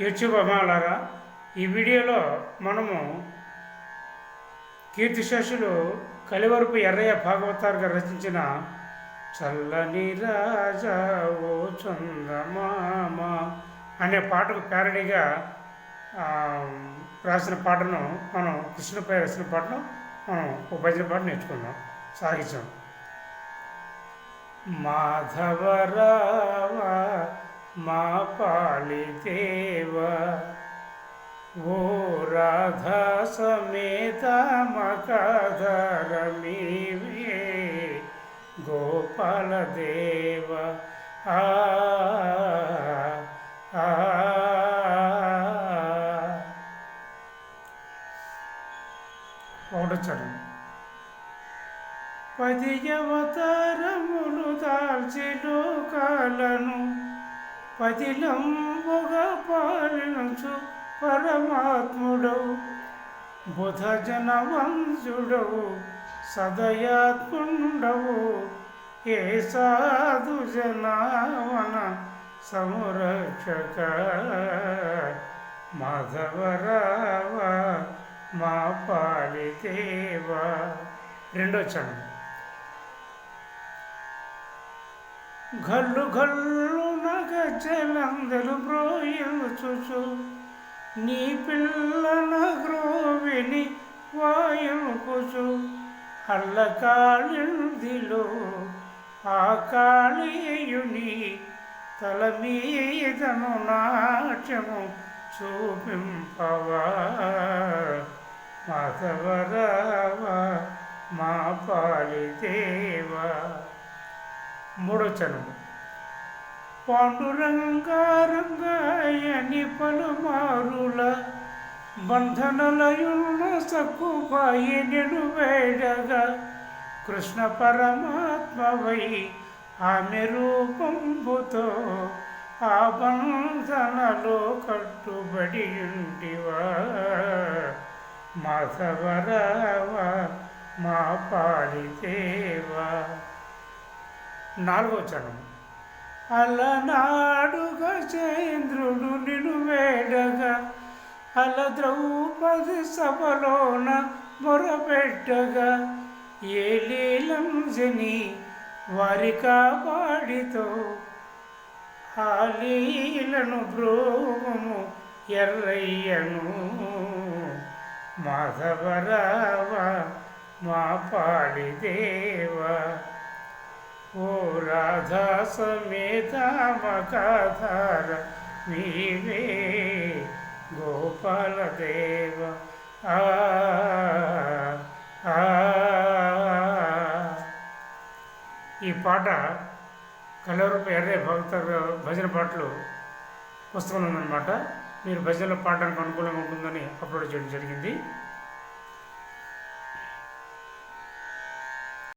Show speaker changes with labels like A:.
A: YouTube అమ్మాలారా ఈ వీడియోలో మనము కీర్తిశేషులు కలివరపు ఎర్రయ్య భాగవతార్ గారు రచించిన చల్లని రాజా ఓ చందమామ అనే పాటకు ప్యారడీగా రాసిన పాటను మనం కృష్ణపై రాసిన పాటను మనం ఒక భజన పాట నేర్చుకుందాం సాగించాం. మాధవరావా మా పాలిదేవ ఓ రాధా సమేత మకధరమీవే గోపాల దేవ. ఆ ఆ. పది అవతారములు దాల్చి లోకాలను పదిలంబుగా పాలించు పరమాత్ముడవు బుధ జనవంశుడవు సదయాత్ముండవు. ఏ సాధు జనావన సంరక్షక? మాధవరావ మా పాలితేవా రెండో చరణం. గల్లు గల్లు నగజలందరు బ్రోయించుచు నీ పిల్లల గ్రోవిని వాయుకుచు అల్లకాళిందిలో ఆ కాళీయుని తల మీదను నాట్యము చూపింపవా మాధవరావా మా పాలిదేవా. మూడో చరణము పాండురంగారంగాయని పలుమారుల బంధనలయున్న సక్కుబాయి నేను వేడగా కృష్ణ పరమాత్మవై ఆమె రూపంబుతో ఆ బంధనలో కట్టుబడి ఉంటివా? మాధవరావా మా పాడితేవా నాలుగో చరణం. అలనాడుగా చంద్రుడు నిను వేడగా అల ద్రౌపది సభలోన మొరపెట్టగా ఏ లీలం జని వారి కాపాడితో ఆ లీలను బ్రోము ఎర్రయ్యను. మాధవరావ మా పాడిదేవా ఓ రాధా సమేత మకాధార నీవే గోపాల దేవ. ఆ ఆ. ఈ పాట కలవరపు ఎర్రే భక్త భజన పాటలు పుస్తకంలో ఉందన్నమాట. మీరు భజనలో పాడడానికి అనుకూలంగా ఉంటుందని అప్లోడ్ చేయడం జరిగింది.